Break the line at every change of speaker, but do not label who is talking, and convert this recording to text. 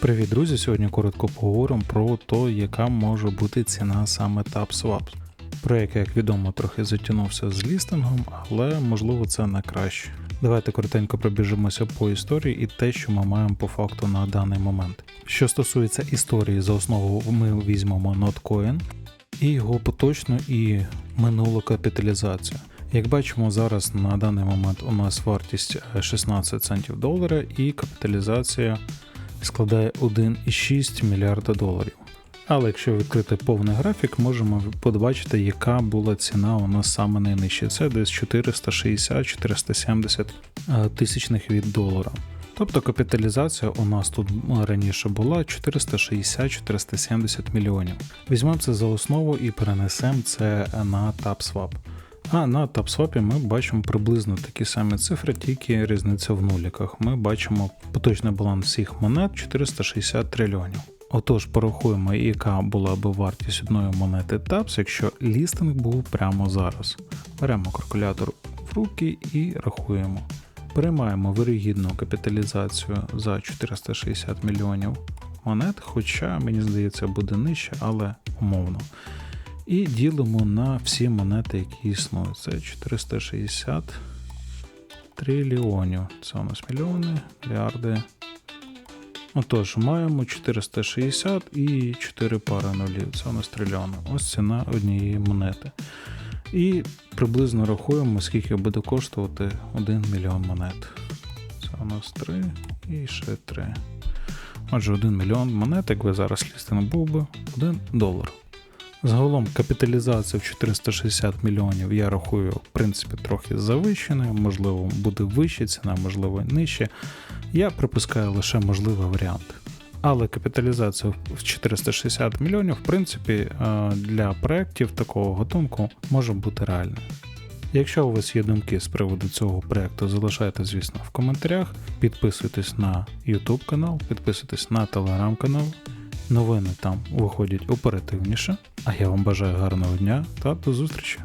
Привіт, друзі! Сьогодні коротко поговоримо про те, яка може бути ціна саме TapSwap. Проєкт, як відомо, трохи затягнувся з лістингом, але можливо це на краще. Давайте коротенько пробіжимося по історії і те, що ми маємо по факту на даний момент. Що стосується історії, за основу ми візьмемо Notcoin і його поточну і минулу капіталізацію. Як бачимо, зараз на даний момент у нас вартість е, 16 центів долара і капіталізація складає 1,6 мільярда доларів. Але якщо відкрити повний графік, можемо побачити, яка була ціна у нас саме найнижча. Це десь 460-470 е, тисячних від долара. Тобто капіталізація у нас тут раніше була 460-470 мільйонів. Візьмемо це за основу і перенесемо це на TapSwap. А на TapSwap ми бачимо приблизно такі самі цифри, тільки різниця в нуліках. Ми бачимо поточний баланс всіх монет 460 трильйонів. Отож, порахуємо, яка була би вартість одної монети TAPS, якщо лістинг був прямо зараз. Беремо калькулятор в руки і рахуємо. Переймаємо вирогідну капіталізацію за 460 мільйонів монет, хоча, мені здається, буде нижче, але умовно. І ділимо на всі монети, які існують. Це 460 трильйонів. Це у нас мільйони, мільярди. Отож, маємо 460 і 4 пари нулів. Це у нас трильйони. Ось ціна однієї монети. І приблизно рахуємо, скільки буде коштувати 1 мільйон монет. Це у нас 3 і ще 3. Отже, 1 мільйон монет, якби зараз лістинг був би 1 долар. Загалом капіталізація в 460 мільйонів я рахую, в принципі, трохи завищеною, можливо, буде вища ціна, можливо, нижче. Я припускаю лише можливий варіант. Але капіталізація в 460 мільйонів, в принципі, е, для проєктів такого готунку може бути реальною. Якщо у вас є думки з приводу цього проєкту, залишайте, звісно, в коментарях. Підписуйтесь на YouTube канал, підписуйтесь на телеграм канал. Новини там виходять оперативніше. А я вам бажаю гарного дня та до зустрічі!